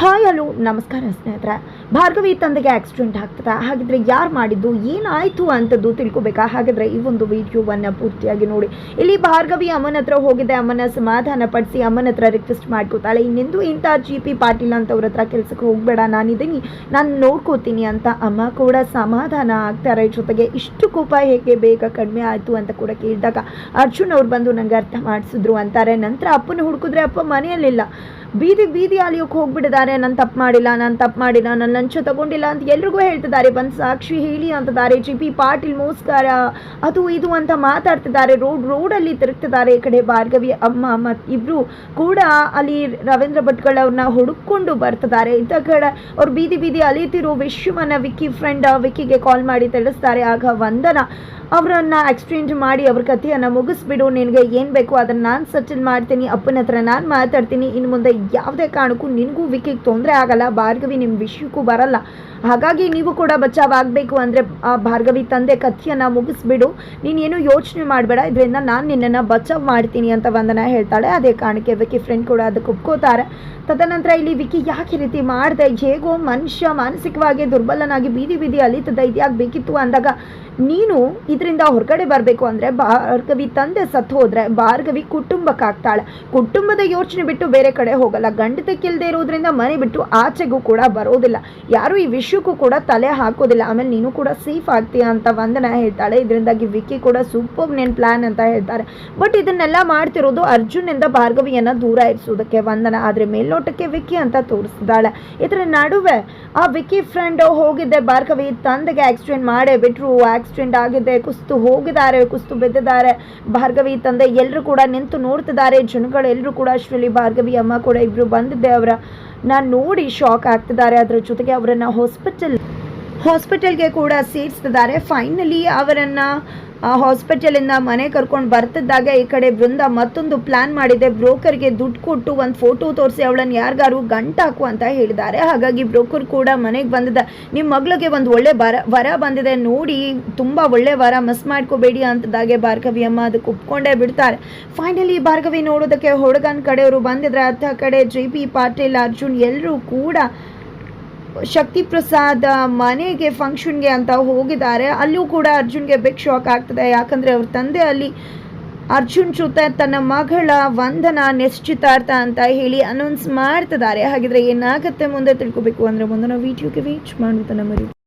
Hi hello ನಮಸ್ಕಾರ, ಸ್ನೇಹಿತರೆ. ಭಾರ್ಗವಿ ತಂದೆಗೆ ಆಕ್ಸಿಡೆಂಟ್ ಆಗ್ತದೆ. ಹಾಗಿದ್ರೆ ಯಾರು ಮಾಡಿದ್ದು? ಏನಾಯಿತು ಅಂತದ್ದು ತಿಳ್ಕೊಬೇಕಾ? ಹಾಗಾದ್ರೆ ಈ ಒಂದು ವಿಡಿಯೋವನ್ನು ಪೂರ್ತಿಯಾಗಿ ನೋಡಿ. ಇಲ್ಲಿ ಭಾರ್ಗವಿ ಅಮ್ಮನ ಹತ್ರ ಹೋಗಿದೆ. ಅಮ್ಮನ ಸಮಾಧಾನ ಪಡಿಸಿ ಅಮ್ಮನ ಹತ್ರ ರಿಕ್ವೆಸ್ಟ್ ಮಾಡ್ಕೋತಾಳೆ. ಇನ್ನೆಂದು ಇಂಥ ಜಿ ಪಿ ಪಾಟೀಲ್ ಅಂತವ್ರ ಹತ್ರ ಕೆಲಸಕ್ಕೆ ಹೋಗಬೇಡ. ನಾನಿದ್ದೀನಿ. ನಾನು ನೋಡ್ಕೋತೀನಿ ಅಂತ ಅಮ್ಮ ಕೂಡ ಸಮಾಧಾನ ಆಗ್ತಾರೆ ಜೊತೆಗೆ. ಇಷ್ಟು ಕೋಪ ಹೇಗೆ ಬೇಗ ಕಡಿಮೆ ಆಯಿತು ಅಂತ ಕೂಡ ಕೇಳಿದಾಗ ಅರ್ಜುನ್ ಅವ್ರು ಬಂದು ನಂಗೆ ಅರ್ಥ ಮಾಡಿಸಿದ್ರು ಅಂತಾರೆ. ನಂತರ ಅಪ್ಪನ ಹುಡುಕಿದ್ರೆ ಅಪ್ಪ ಮನೆಯಲ್ಲಿಲ್ಲ. ಬೀದಿ ಬೀದಿ ಅಲಿಯೋಕೆ ಹೋಗ್ಬಿಟ್ಟಿದ್ದಾರೆ. ನಾನು ತಪ್ಪು ಮಾಡಿಲ್ಲ, ನಾನು ತಪ್ಪು ಮಾಡಿಲ್ಲ ನನ್ನ ಲಂಚ ತಗೊಂಡಿಲ್ಲ ಅಂತ ಎಲ್ರಿಗೂ ಹೇಳ್ತಿದ್ದಾರೆ. ಬಂದು ಸಾಕ್ಷಿ ಹೇಳಿ ಅಂತಿದ್ದಾರೆ ಜಿ ಪಿ ಪಾಟೀಲ್ ಮೋಸ್ಕಾರ, ಅದು ಇದು ಅಂತ ಮಾತಾಡ್ತಿದ್ದಾರೆ. ರೋಡ್, ರೋಡಲ್ಲಿ ತಿರುಗ್ತಿದ್ದಾರೆ ಈ ಕಡೆ ಭಾರ್ಗವಿ, ಅಮ್ಮ ಮತ್ತು ಇಬ್ಬರು ಕೂಡ ಅಲ್ಲಿ ರವೀಂದ್ರ ಭಟ್ಗಳವ್ರನ್ನ ಹುಡುಕೊಂಡು ಬರ್ತಿದ್ದಾರೆ. ಇಂಥ ಕಡೆ ಅವ್ರು ಬೀದಿ ಬೀದಿ ಅಲಿಯುತ್ತಿರೋ ವಿಶ್ವವನ್ನು ವಿಕ್ಕಿ ಫ್ರೆಂಡ್ ವಿಕ್ಕಿಗೆ ಕಾಲ್ ಮಾಡಿ ತಿಳಿಸ್ತಾರೆ. ಆಗ ವಂದನ ಅವರನ್ನ ಎಕ್ಸ್ಚೇಂಜ್ ಮಾಡಿ ಅವ್ರ ಕಥೆಯನ್ನು ಮುಗಿಸ್ಬಿಡು. ನಿನಗೆ ಏನು ಬೇಕು ಅದನ್ನು ನಾನು ಸೆಟಲ್ ಮಾಡ್ತೀನಿ. ಅಪ್ಪನ ಹತ್ರ ನಾನು ಮಾತಾಡ್ತೀನಿ. ಇನ್ನು ಮುಂದೆ ಯಾವುದೇ ಕಾರಣಕ್ಕೂ ನಿನಗೂ ವಿಕಿಗೆ ತೊಂದರೆ ಆಗಲ್ಲ. ಭಾರ್ಗವಿ ನಿಮ್ಮ ವಿಷಯಕ್ಕೂ ಬರಲ್ಲ. ಹಾಗಾಗಿ ನೀವು ಕೂಡ ಬಚಾವ್ ಆಗಬೇಕು ಅಂದರೆ, ಆ ಭಾರ್ಗವಿ ತಂದೆ ಕಥೆಯನ್ನು ಮುಗಿಸ್ಬಿಡು. ನೀನೇನು ಯೋಚನೆ ಮಾಡಬೇಡ. ಇದರಿಂದ ನಾನು ನಿನ್ನನ್ನು ಬಚಾವ್ ಮಾಡ್ತೀನಿ ಅಂತ ವಂದನ ಹೇಳ್ತಾಳೆ. ಅದೇ ಕಾರಣಕ್ಕೆ ವಿಕಿ ಫ್ರೆಂಡ್ ಕೂಡ ಅದಕ್ಕೆ ಒಪ್ಕೋತಾರೆ. ತದನಂತರ ಇಲ್ಲಿ ವಿಕಿ ಯಾಕೆ ರೀತಿ ಮಾಡಿದೆ? ಹೇಗೋ ಮನುಷ್ಯ ಮಾನಸಿಕವಾಗಿ ದುರ್ಬಲನಾಗಿ ಬೀದಿ ಬೀದಿ ಅಲಿತದ ಇದ್ಯಾಕೆ ಬೇಕಿತ್ತು ಅಂದಾಗ, ನೀನು ಇದರಿಂದ ಹೊರಗಡೆ ಬರಬೇಕು ಅಂದರೆ, ಭಾರ್ಗವಿ ತಂದೆ ಸತ್ತು ಹೋದರೆ ಭಾರ್ಗವಿ ಕುಟುಂಬಕ್ಕಾಗ್ತಾಳೆ. ಕುಟುಂಬದ ಯೋಚನೆ ಬಿಟ್ಟು ಬೇರೆ ಕಡೆ ಹೋಗಲ್ಲ. ಗಂಡತಕ್ಕಿಲ್ಲದೆ ಇರೋದ್ರಿಂದ ಮನೆ ಬಿಟ್ಟು ಆಚೆಗೂ ಕೂಡ ಬರೋದಿಲ್ಲ. ಯಾರು ಈ ವಿಷಯಕ್ಕೂ ಕೂಡ ತಲೆ ಹಾಕೋದಿಲ್ಲ. ಆಮೇಲೆ ನೀನು ಕೂಡ ಸೇಫ್ ಆಗ್ತೀಯ ಅಂತ ವಂದನ ಹೇಳ್ತಾಳೆ. ಇದರಿಂದಾಗಿ ವಿಕ್ಕಿ ಕೂಡ ಸೂಪರ್ ನೆನ್ ಪ್ಲಾನ್ ಅಂತ ಹೇಳ್ತಾರೆ. ಬಟ್ ಇದನ್ನೆಲ್ಲ ಮಾಡ್ತಿರೋದು ಅರ್ಜುನಿಂದ ಭಾರ್ಗವಿಯನ್ನ ದೂರ ಇರಿಸೋದಕ್ಕೆ ವಂದನ. ಆದರೆ ಮೇಲ್ನೋಟಕ್ಕೆ ವಿಕ್ಕಿ ಅಂತ ತೋರಿಸಿದಾಳೆ ಇದರ ನಡುವೆ ಆ ವಿಕ್ಕಿ ಫ್ರೆಂಡ್ ಹೋಗಿದ್ದೆ ಭಾರ್ಗವಿ. ತಂದೆಗೆ ಆಕ್ಸಿಡೆಂಟ್ ಮಾಡೇ ಬಿಟ್ರು. ಆಕ್ಸಿಡೆಂಟ್ ಆಗಿದೆ. ಕುಸ್ತು ಹೋಗಿದ್ದಾರೆ. ಕುಸ್ತು ಬಿದ್ದಿದ್ದಾರೆ. ಭಾರ್ಗವಿ ತಂದೆ ಎಲ್ಲರೂ ಕೂಡ ನಿಂತು ನೋಡ್ತಿದ್ದಾರೆ. ಜನಗಳು ಎಲ್ಲರೂ ಕೂಡ ಅಷ್ಟರಲ್ಲಿ ಭಾರ್ಗವಿ, ಅಮ್ಮ ಕೂಡ ಇಬ್ರು ಬಂದಿದ್ದೆ ಅವರ. ನಾನು ನೋಡಿ ಶಾಕ್ ಆಗ್ತಿದ್ದಾರೆ. ಅದರ ಜೊತೆಗೆ ಅವರನ್ನು ಹಾಸ್ಪಿಟಲ್ ಹಾಸ್ಪಿಟಲ್ಗೆ ಕೂಡ ಸೇರಿಸ್ತಿದ್ದಾರೆ ಫೈನಲಿ ಅವರನ್ನು ಹಾಸ್ಪಿಟಲಿಂದ ಮನೆ ಕರ್ಕೊಂಡು ಬರ್ತಿದ್ದಾಗ ಈ ಕಡೆ ಬೃಂದ ಮತ್ತೊಂದು ಪ್ಲಾನ್ ಮಾಡಿದೆ. ಬ್ರೋಕರ್ಗೆ ದುಡ್ಡು ಕೊಟ್ಟು ಒಂದು ಫೋಟೋ ತೋರಿಸಿ, ಅವಳನ್ನು ಯಾರಿಗಾರು ಗಂಟಾಕು ಅಂತ ಹೇಳಿದ್ದಾರೆ. ಹಾಗಾಗಿ ಬ್ರೋಕರ್ ಕೂಡ ಮನೆಗೆ ಬಂದಿದ್ದ. ನಿಮ್ಮ ಮಗಳಿಗೆ ಒಂದು ಒಳ್ಳೆ ಬರ, ವರ ಬಂದಿದೆ. ನೋಡಿ, ತುಂಬ ಒಳ್ಳೆ ವರ ಮಿಸ್ ಮಾಡ್ಕೋಬೇಡಿ ಅಂತದಾಗೆ ಭಾರ್ಗವಿ ಅಮ್ಮ ಅದಕ್ಕೆ ಒಪ್ಕೊಂಡೇ ಬಿಡ್ತಾರೆ. ಫೈನಲಿ ಭಾರ್ಗವಿ ನೋಡೋದಕ್ಕೆ ಹುಡುಗನ ಕಡೆಯವರು ಬಂದಿದ್ರೆ, ಅತ್ತ ಕಡೆ ಜೆ ಪಿ ಪಾಟೀಲ್, ಅರ್ಜುನ್ ಎಲ್ಲರೂ ಕೂಡ ಶಕ್ತಿ ಪ್ರಸಾದ್ ಮನೆಗೆ, ಫಂಕ್ಷನ್ಗೆ ಅಂತ ಹೋಗಿದ್ದಾರೆ. ಅಲ್ಲೂ ಕೂಡ ಅರ್ಜುನ್ಗೆ ಬಿಗ್ ಶಾಕ್ ಆಗ್ತದೆ. ಯಾಕಂದರೆ ಅವ್ರ ತಂದೆ ಅಲ್ಲಿ ಅರ್ಜುನ್ ಜೊತೆ ತನ್ನ ಮಗಳ ವಂದನ, ನಿಶ್ಚಿತಾರ್ಥ ಅಂತ ಹೇಳಿ ಅನೌನ್ಸ್ ಮಾಡ್ತಿದ್ದಾರೆ. ಹಾಗಿದ್ರೆ ಏನಾಗುತ್ತೆ ಮುಂದೆ ತಿಳ್ಕೊಬೇಕು ಅಂದರೆ ಮುಂದಿನ ವೀಡಿಯೋಗೆ ವೀಚ್ ಮಾಡುವುದನ್ನು ಮರಿ